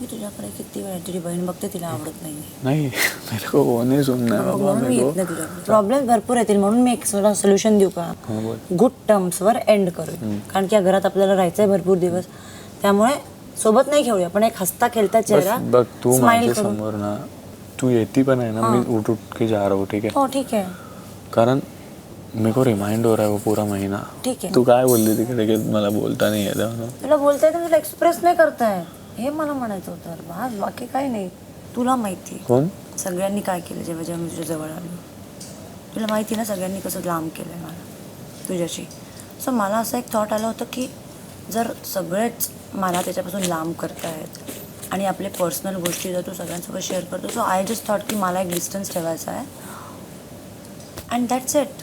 मी तुझ्याकडे किती वेळ तुझी बहीण बघते तिला आवडत नाही नहीं मेरे को वो नहीं सुनना है बाबा म्हणून मी मेरे येत को नाही तुझ्याकडे. प्रॉब्लेम भरपूर येतील म्हणून मी एक सोल्युशन देऊ का? हाँ बोल. गुड टर्म्सवर एंड करू. कारण की या घरात आपल्याला राहायचंय भरपूर दिवस. त्यामुळे सोबत नाही खेळूया पण एक हसता खेळता बस चेहरा बघ तू स्माइल माझ्या करून. समोर ना तू येती पण आहे ना मी उठ उठ के जा रहा हूँ ठीक है हो ठीक आहे. कारण मेरे को रिमाइंड हो रहा है वो पूरा महीना. ठीक आहे. तू काय बोलली तिकडे की मला बोलता नाही येत म्हणून तुला बोलताय तर तुला एक्सप्रेस नाही करताय हे मला म्हणायचं होतं बस बाकी काही नाही? तुला माहिती आहे. कोण? सगळ्यांनी काय केलं जेव्हा जेव्हा मी तुझ्या जवळ आलो? तुला माहिती ना सगळ्यांनी कसं लांब केलं आहे मला तुझ्याशी? सो मला असं एक थॉट आलं होतं की जर सगळेच मला त्याच्यापासून लांब करतायत आणि आपले पर्सनल गोष्टी जर तू सगळ्यांसोबत शेअर करतो सो आय जस्ट थॉट की मला एक डिस्टन्स ठेवायचा आहे. And that's it